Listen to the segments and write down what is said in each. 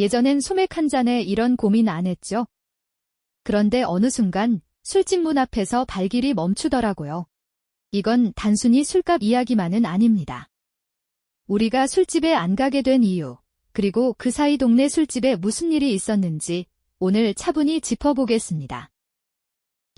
예전엔 소맥 한 잔에 이런 고민 안 했죠. 그런데 어느 순간 술집 문 앞에서 발길이 멈추더라고요. 이건 단순히 술값 이야기만은 아닙니다. 우리가 술집에 안 가게 된 이유, 그리고 그 사이 동네 술집에 무슨 일이 있었는지 오늘 차분히 짚어보겠습니다.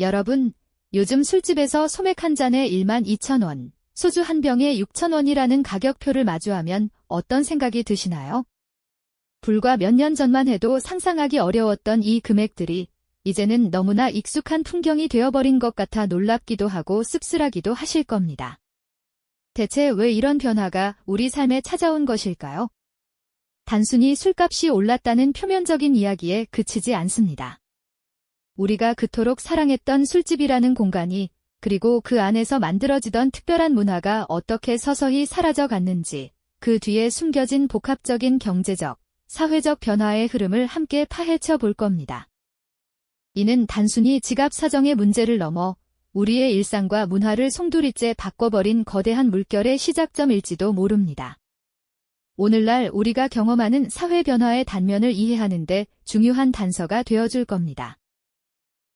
여러분, 요즘 술집에서 소맥 한 잔에 1만 2천 원, 소주 한 병에 6천 원이라는 가격표를 마주하면 어떤 생각이 드시나요? 불과 몇 년 전만 해도 상상하기 어려웠던 이 금액들이 이제는 너무나 익숙한 풍경이 되어버린 것 같아 놀랍기도 하고 씁쓸하기도 하실 겁니다. 대체 왜 이런 변화가 우리 삶에 찾아온 것일까요? 단순히 술값이 올랐다는 표면적인 이야기에 그치지 않습니다. 우리가 그토록 사랑했던 술집이라는 공간이 그리고 그 안에서 만들어지던 특별한 문화가 어떻게 서서히 사라져 갔는지 그 뒤에 숨겨진 복합적인 경제적, 사회적 변화의 흐름을 함께 파헤쳐 볼 겁니다. 이는 단순히 지갑 사정의 문제를 넘어 우리의 일상과 문화를 송두리째 바꿔버린 거대한 물결의 시작점일지도 모릅니다. 오늘날 우리가 경험하는 사회 변화의 단면을 이해하는데 중요한 단서가 되어줄 겁니다.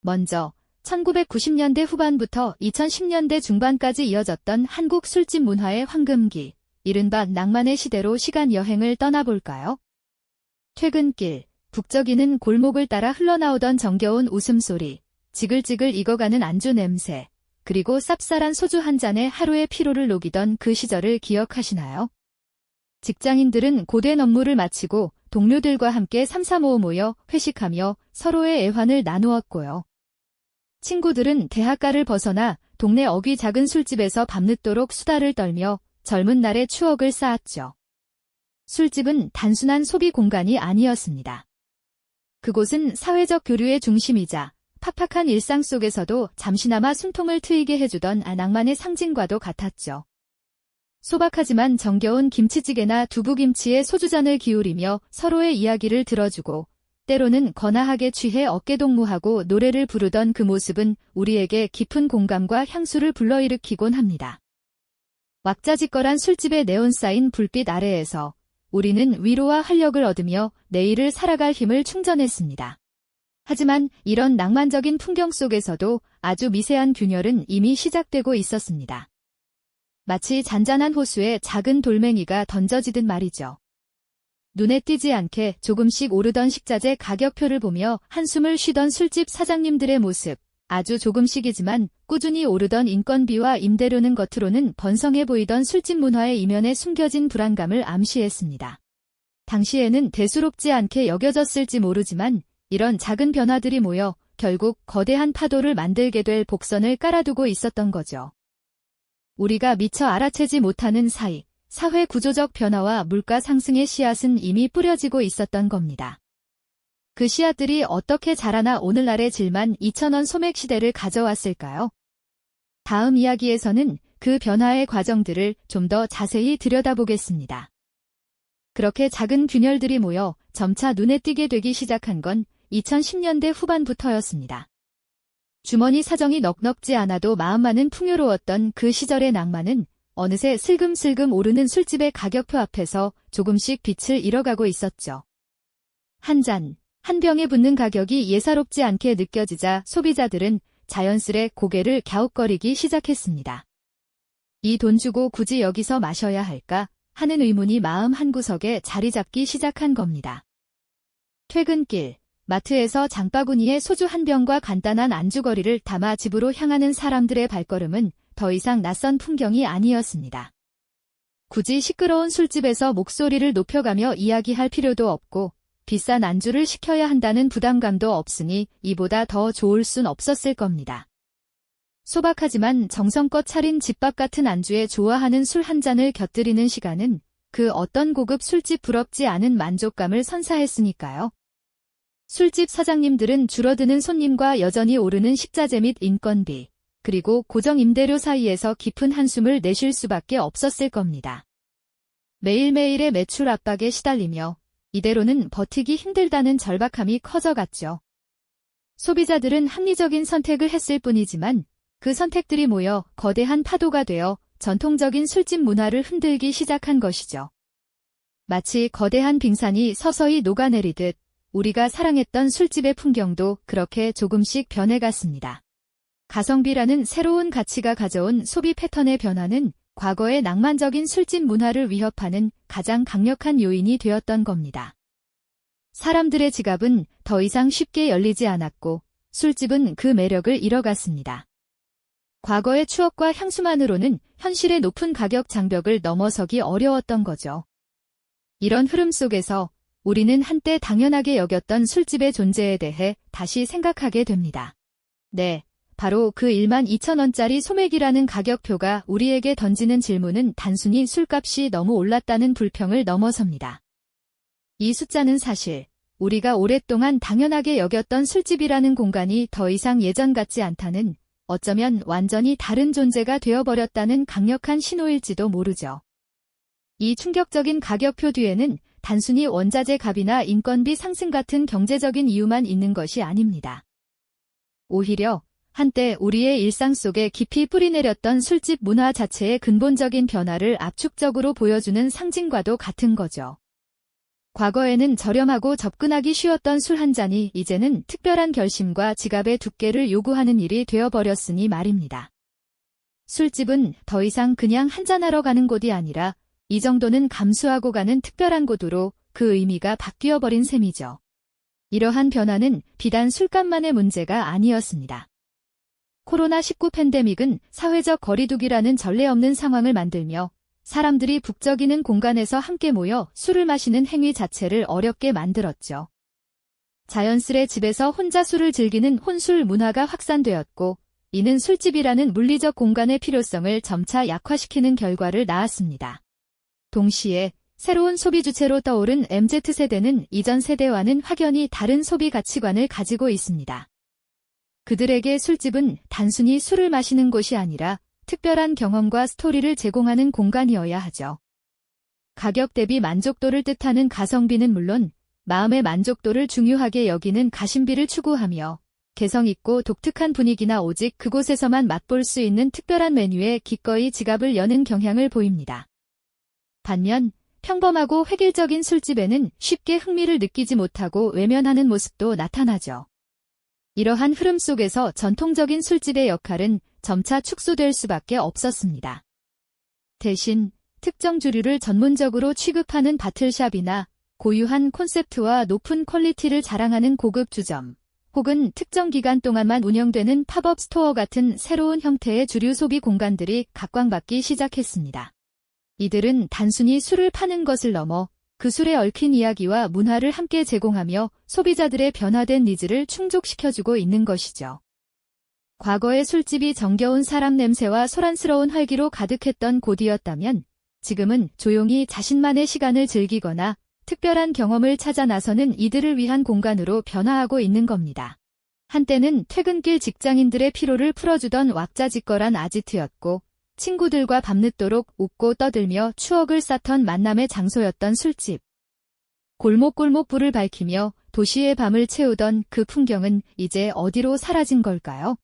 먼저 1990년대 후반부터 2010년대 중반까지 이어졌던 한국 술집 문화의 황금기, 이른바 낭만의 시대로 시간 여행을 떠나볼까요? 퇴근길, 북적이는 골목을 따라 흘러나오던 정겨운 웃음소리, 지글지글 익어가는 안주 냄새, 그리고 쌉쌀한 소주 한 잔에 하루의 피로를 녹이던 그 시절을 기억하시나요? 직장인들은 고된 업무를 마치고 동료들과 함께 삼삼오오 모여 회식하며 서로의 애환을 나누었고요. 친구들은 대학가를 벗어나 동네 어귀 작은 술집에서 밤늦도록 수다를 떨며 젊은 날의 추억을 쌓았죠. 술집은 단순한 소비 공간이 아니었습니다. 그곳은 사회적 교류의 중심이자 팍팍한 일상 속에서도 잠시나마 숨통을 트이게 해주던 낭만의 상징과도 같았죠. 소박하지만 정겨운 김치찌개나 두부김치에 소주잔을 기울이며 서로의 이야기를 들어주고 때로는 거나하게 취해 어깨동무하고 노래를 부르던 그 모습은 우리에게 깊은 공감과 향수를 불러일으키곤 합니다. 왁자지껄한 술집에 네온사인 불빛 아래에서 우리는 위로와 활력을 얻으며 내일을 살아갈 힘을 충전했습니다. 하지만 이런 낭만적인 풍경 속에서도 아주 미세한 균열은 이미 시작되고 있었습니다. 마치 잔잔한 호수에 작은 돌멩이가 던져지듯 말이죠. 눈에 띄지 않게 조금씩 오르던 식자재 가격표를 보며 한숨을 쉬던 술집 사장님들의 모습, 아주 조금씩이지만 꾸준히 오르던 인건비와 임대료는 겉으로는 번성해 보이던 술집 문화의 이면에 숨겨진 불안감을 암시했습니다. 당시에는 대수롭지 않게 여겨졌을지 모르지만 이런 작은 변화들이 모여 결국 거대한 파도를 만들게 될 복선을 깔아두고 있었던 거죠. 우리가 미처 알아채지 못하는 사이 사회 구조적 변화와 물가 상승의 씨앗은 이미 뿌려지고 있었던 겁니다. 그 씨앗들이 어떻게 자라나 오늘날의 질만 2천원 소맥 시대를 가져왔을까요? 다음 이야기에서는 그 변화의 과정들을 좀 더 자세히 들여다보겠습니다. 그렇게 작은 균열들이 모여 점차 눈에 띄게 되기 시작한 건 2010년대 후반부터였습니다. 주머니 사정이 넉넉지 않아도 마음만은 풍요로웠던 그 시절의 낭만은 어느새 슬금슬금 오르는 술집의 가격표 앞에서 조금씩 빛을 잃어가고 있었죠. 한 잔, 한 병에 붙는 가격이 예사롭지 않게 느껴지자 소비자들은 자연스레 고개를 갸웃거리기 시작했습니다. 이 돈 주고 굳이 여기서 마셔야 할까 하는 의문이 마음 한구석에 자리 잡기 시작한 겁니다. 퇴근길, 마트에서 장바구니에 소주 한 병과 간단한 안주거리를 담아 집으로 향하는 사람들의 발걸음은 더 이상 낯선 풍경이 아니었습니다. 굳이 시끄러운 술집에서 목소리를 높여가며 이야기할 필요도 없고 비싼 안주를 시켜야 한다는 부담감도 없으니 이보다 더 좋을 순 없었을 겁니다. 소박하지만 정성껏 차린 집밥 같은 안주에 좋아하는 술 한 잔을 곁들이는 시간은 그 어떤 고급 술집 부럽지 않은 만족감을 선사했으니까요. 술집 사장님들은 줄어드는 손님과 여전히 오르는 식자재 및 인건비, 그리고 고정 임대료 사이에서 깊은 한숨을 내쉴 수밖에 없었을 겁니다. 매일매일의 매출 압박에 시달리며 이대로는 버티기 힘들다는 절박함이 커져갔죠. 소비자들은 합리적인 선택을 했을 뿐이지만 그 선택들이 모여 거대한 파도가 되어 전통적인 술집 문화를 흔들기 시작한 것이죠. 마치 거대한 빙산이 서서히 녹아내리듯 우리가 사랑했던 술집의 풍경도 그렇게 조금씩 변해갔습니다. 가성비라는 새로운 가치가 가져온 소비 패턴의 변화는 과거의 낭만적인 술집 문화를 위협하는 가장 강력한 요인이 되었던 겁니다. 사람들의 지갑은 더 이상 쉽게 열리지 않았고 술집은 그 매력을 잃어갔습니다. 과거의 추억과 향수만으로는 현실의 높은 가격 장벽을 넘어서기 어려웠던 거죠. 이런 흐름 속에서 우리는 한때 당연하게 여겼던 술집의 존재에 대해 다시 생각하게 됩니다. 네, 바로 그 1만 2천원짜리 소맥이라는 가격표가 우리에게 던지는 질문은 단순히 술값이 너무 올랐다는 불평을 넘어섭니다. 이 숫자는 사실 우리가 오랫동안 당연하게 여겼던 술집이라는 공간이 더 이상 예전 같지 않다는 어쩌면 완전히 다른 존재가 되어버렸다는 강력한 신호일지도 모르죠. 이 충격적인 가격표 뒤에는 단순히 원자재 값이나 인건비 상승 같은 경제적인 이유만 있는 것이 아닙니다. 오히려 한때 우리의 일상 속에 깊이 뿌리내렸던 술집 문화 자체의 근본적인 변화를 압축적으로 보여주는 상징과도 같은 거죠. 과거에는 저렴하고 접근하기 쉬웠던 술 한 잔이 이제는 특별한 결심과 지갑의 두께를 요구하는 일이 되어버렸으니 말입니다. 술집은 더 이상 그냥 한잔하러 가는 곳이 아니라 이 정도는 감수하고 가는 특별한 곳으로 그 의미가 바뀌어 버린 셈이죠. 이러한 변화는 비단 술값만의 문제가 아니었습니다. 코로나19 팬데믹은 사회적 거리두기라는 전례 없는 상황을 만들며 사람들이 북적이는 공간에서 함께 모여 술을 마시는 행위 자체를 어렵게 만들었죠. 자연스레 집에서 혼자 술을 즐기는 혼술 문화가 확산되었고 이는 술집이라는 물리적 공간의 필요성을 점차 약화시키는 결과를 낳았습니다. 동시에 새로운 소비 주체로 떠오른 MZ세대는 이전 세대와는 확연히 다른 소비 가치관을 가지고 있습니다. 그들에게 술집은 단순히 술을 마시는 곳이 아니라 특별한 경험과 스토리를 제공하는 공간이어야 하죠. 가격 대비 만족도를 뜻하는 가성비는 물론 마음의 만족도를 중요하게 여기는 가심비를 추구하며 개성 있고 독특한 분위기나 오직 그곳에서만 맛볼 수 있는 특별한 메뉴에 기꺼이 지갑을 여는 경향을 보입니다. 반면 평범하고 획일적인 술집에는 쉽게 흥미를 느끼지 못하고 외면하는 모습도 나타나죠. 이러한 흐름 속에서 전통적인 술집의 역할은 점차 축소될 수밖에 없었습니다. 대신 특정 주류를 전문적으로 취급하는 바틀샵이나 고유한 콘셉트와 높은 퀄리티를 자랑하는 고급 주점, 혹은 특정 기간 동안만 운영되는 팝업 스토어 같은 새로운 형태의 주류 소비 공간들이 각광받기 시작했습니다. 이들은 단순히 술을 파는 것을 넘어 그 술에 얽힌 이야기와 문화를 함께 제공하며 소비자들의 변화된 니즈를 충족시켜주고 있는 것이죠. 과거의 술집이 정겨운 사람 냄새와 소란스러운 활기로 가득했던 곳이었다면 지금은 조용히 자신만의 시간을 즐기거나 특별한 경험을 찾아 나서는 이들을 위한 공간으로 변화하고 있는 겁니다. 한때는 퇴근길 직장인들의 피로를 풀어주던 왁자지껄한 아지트였고 친구들과 밤늦도록 웃고 떠들며 추억을 쌓던 만남의 장소였던 술집. 골목골목 불을 밝히며 도시의 밤을 채우던 그 풍경은 이제 어디로 사라진 걸까요?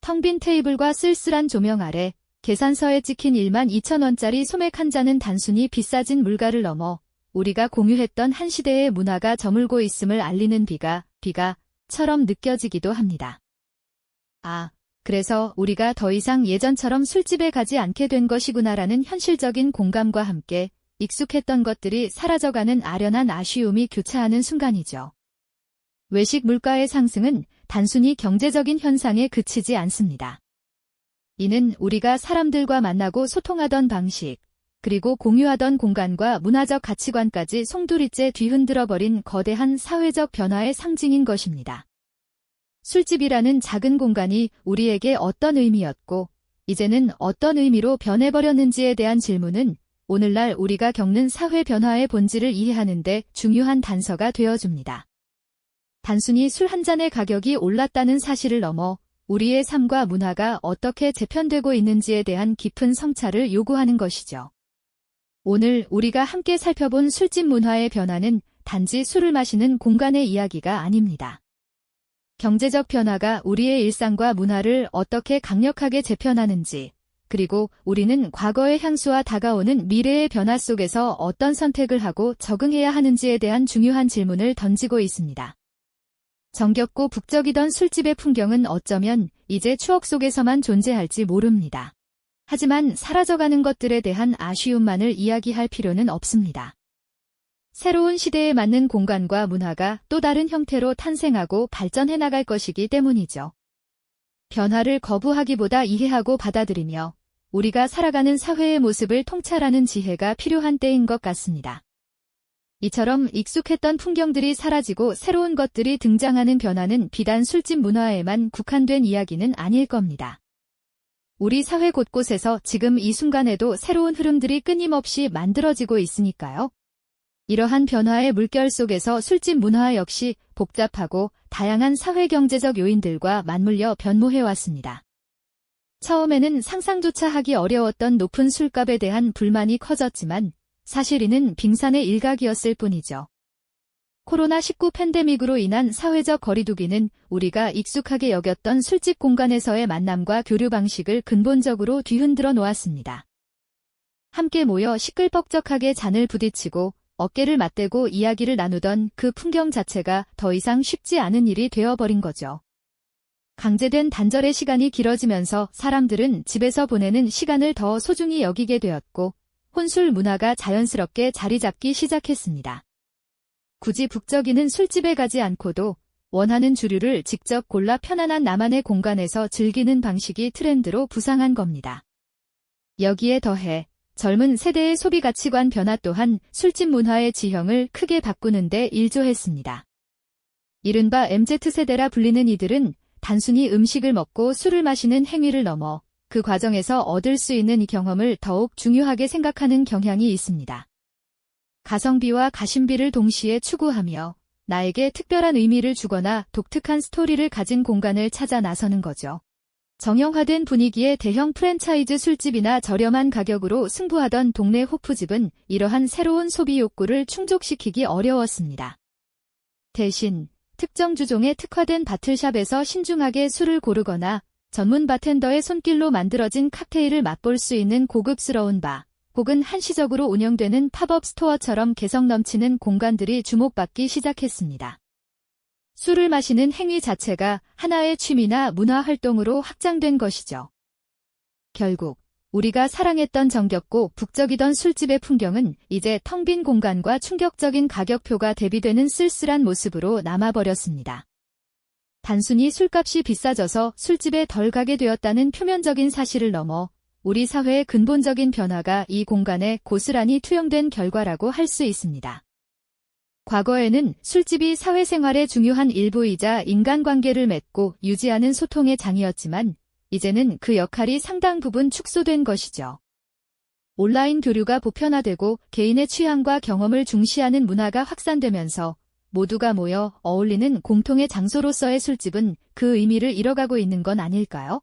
텅 빈 테이블과 쓸쓸한 조명 아래 계산서에 찍힌 1만 2천원짜리 소맥 한 잔은 단순히 비싸진 물가를 넘어 우리가 공유했던 한 시대의 문화가 저물고 있음을 알리는 비가, 비가, 처럼 느껴지기도 합니다. 아, 그래서 우리가 더 이상 예전처럼 술집에 가지 않게 된 것이구나라는 현실적인 공감과 함께 익숙했던 것들이 사라져가는 아련한 아쉬움이 교차하는 순간이죠. 외식 물가의 상승은 단순히 경제적인 현상에 그치지 않습니다. 이는 우리가 사람들과 만나고 소통하던 방식, 그리고 공유하던 공간과 문화적 가치관까지 송두리째 뒤흔들어버린 거대한 사회적 변화의 상징인 것입니다. 술집이라는 작은 공간이 우리에게 어떤 의미였고, 이제는 어떤 의미로 변해버렸는지에 대한 질문은 오늘날 우리가 겪는 사회 변화의 본질을 이해하는데 중요한 단서가 되어줍니다. 단순히 술 한 잔의 가격이 올랐다는 사실을 넘어 우리의 삶과 문화가 어떻게 재편되고 있는지에 대한 깊은 성찰을 요구하는 것이죠. 오늘 우리가 함께 살펴본 술집 문화의 변화는 단지 술을 마시는 공간의 이야기가 아닙니다. 경제적 변화가 우리의 일상과 문화를 어떻게 강력하게 재편하는지, 그리고 우리는 과거의 향수와 다가오는 미래의 변화 속에서 어떤 선택을 하고 적응해야 하는지에 대한 중요한 질문을 던지고 있습니다. 정겹고 북적이던 술집의 풍경은 어쩌면 이제 추억 속에서만 존재할지 모릅니다. 하지만 사라져가는 것들에 대한 아쉬움만을 이야기할 필요는 없습니다. 새로운 시대에 맞는 공간과 문화가 또 다른 형태로 탄생하고 발전해 나갈 것이기 때문이죠. 변화를 거부하기보다 이해하고 받아들이며 우리가 살아가는 사회의 모습을 통찰하는 지혜가 필요한 때인 것 같습니다. 이처럼 익숙했던 풍경들이 사라지고 새로운 것들이 등장하는 변화는 비단 술집 문화에만 국한된 이야기는 아닐 겁니다. 우리 사회 곳곳에서 지금 이 순간에도 새로운 흐름들이 끊임없이 만들어지고 있으니까요. 이러한 변화의 물결 속에서 술집 문화 역시 복잡하고 다양한 사회-경제적 요인들과 맞물려 변모해왔습니다. 처음에는 상상조차 하기 어려웠던 높은 술값에 대한 불만이 커졌지만 사실 이는 빙산의 일각이었을 뿐이죠. 코로나19 팬데믹으로 인한 사회적 거리두기는 우리가 익숙하게 여겼던 술집 공간에서의 만남과 교류 방식을 근본적으로 뒤흔들어 놓았습니다. 함께 모여 시끌벅적하게 잔을 부딪히고 어깨를 맞대고 이야기를 나누던 그 풍경 자체가 더 이상 쉽지 않은 일이 되어버린 거죠. 강제된 단절의 시간이 길어지면서 사람들은 집에서 보내는 시간을 더 소중히 여기게 되었고 혼술 문화가 자연스럽게 자리 잡기 시작했습니다. 굳이 북적이는 술집에 가지 않고도 원하는 주류를 직접 골라 편안한 나만의 공간에서 즐기는 방식이 트렌드로 부상한 겁니다. 여기에 더해 젊은 세대의 소비 가치관 변화 또한 술집 문화의 지형을 크게 바꾸는 데 일조했습니다. 이른바 MZ세대라 불리는 이들은 단순히 음식을 먹고 술을 마시는 행위를 넘어 그 과정에서 얻을 수 있는 이 경험을 더욱 중요하게 생각하는 경향이 있습니다. 가성비와 가심비를 동시에 추구하며 나에게 특별한 의미를 주거나 독특한 스토리를 가진 공간을 찾아 나서는 거죠. 정형화된 분위기의 대형 프랜차이즈 술집이나 저렴한 가격으로 승부하던 동네 호프집은 이러한 새로운 소비 욕구를 충족시키기 어려웠습니다. 대신 특정 주종에 특화된 바틀샵에서 신중하게 술을 고르거나 전문 바텐더의 손길로 만들어진 칵테일을 맛볼 수 있는 고급스러운 바, 혹은 한시적으로 운영되는 팝업 스토어처럼 개성 넘치는 공간들이 주목받기 시작했습니다. 술을 마시는 행위 자체가 하나의 취미나 문화 활동으로 확장된 것이죠. 결국 우리가 사랑했던 정겹고 북적이던 술집의 풍경은 이제 텅 빈 공간과 충격적인 가격표가 대비되는 쓸쓸한 모습으로 남아버렸습니다. 단순히 술값이 비싸져서 술집에 덜 가게 되었다는 표면적인 사실을 넘어 우리 사회의 근본적인 변화가 이 공간에 고스란히 투영된 결과라고 할 수 있습니다. 과거에는 술집이 사회생활의 중요한 일부이자 인간관계를 맺고 유지하는 소통의 장이었지만 이제는 그 역할이 상당 부분 축소된 것이죠. 온라인 교류가 보편화되고 개인의 취향과 경험을 중시하는 문화가 확산되면서 모두가 모여 어울리는 공통의 장소로서의 술집은 그 의미를 잃어가고 있는 건 아닐까요?